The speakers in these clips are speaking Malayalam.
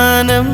മനം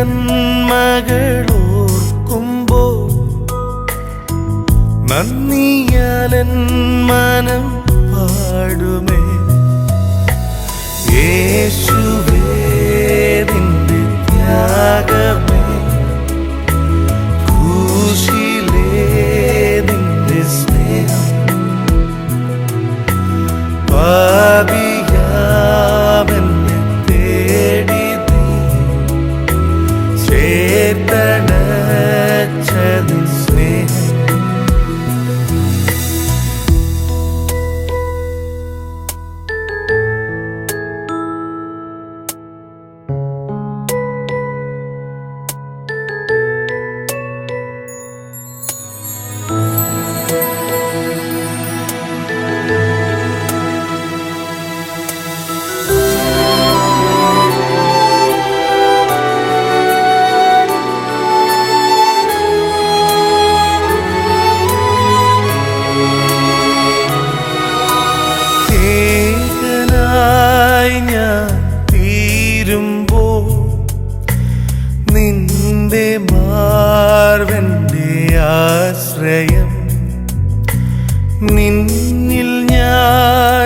ചെയ്ത നന്മകളോർക്കുമ്പോ നന്ദിയാലൻ മനം പാടുമേ. യേശുവേ നിന്റെ ത്യാഗമേ. കൂശിലേ നിന്റെ സ്നേഹം. പാപിയാമെന്നെ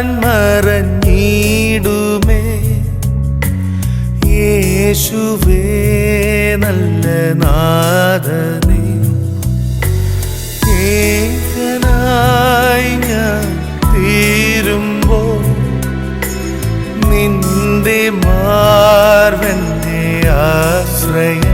ഞാൻ മറഞ്ഞിടുമേ. യേശുവേ നല്ല നാഥനേ. ഏകനായി ഞാൻ തീരുമ്പോ നിന്റെ മാർവന്റെ ആശ്രയം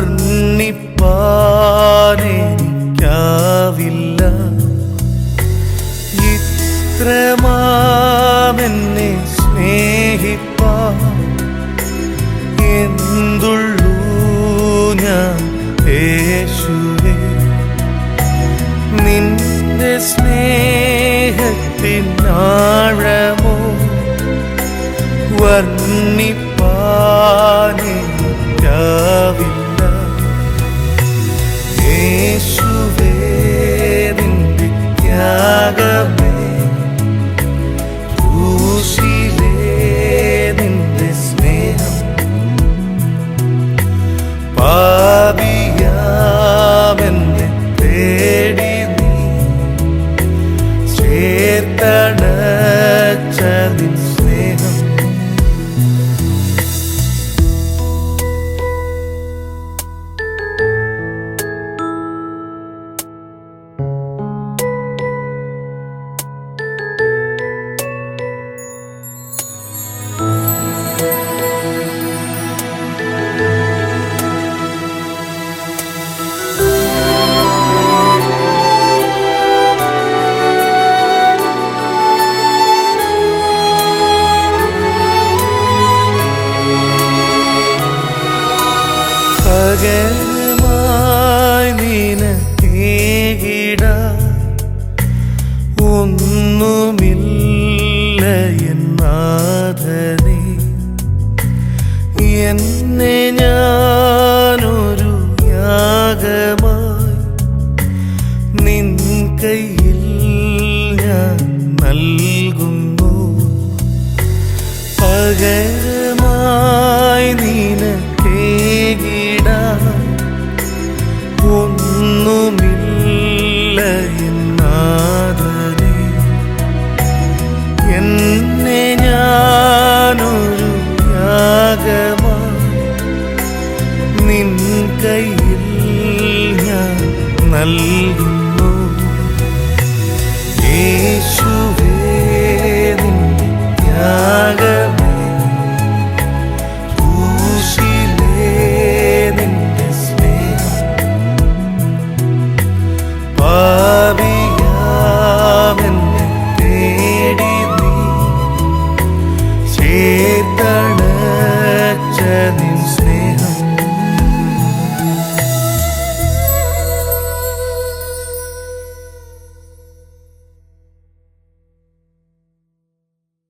വർണിപ്പാനെനിക്കാവില്ല. ഇത്രമാമെന്നെ സ്നേഹിപ്പാ എന്തുള്ളൂ ഞാൻ യേശുവേ? നിന്റെ സ്നേഹത്തിനാഴമോ? വർണിപ്പാനില്ല പകരമായി നിനക്കേകിട ഒന്നുമില്ല എന്നാഥനെ എന്നെ ഞാനൊരു യാഗമായി. നിൻ കയ്യിൽ ഞാൻ നൽകുന്നു. പകരം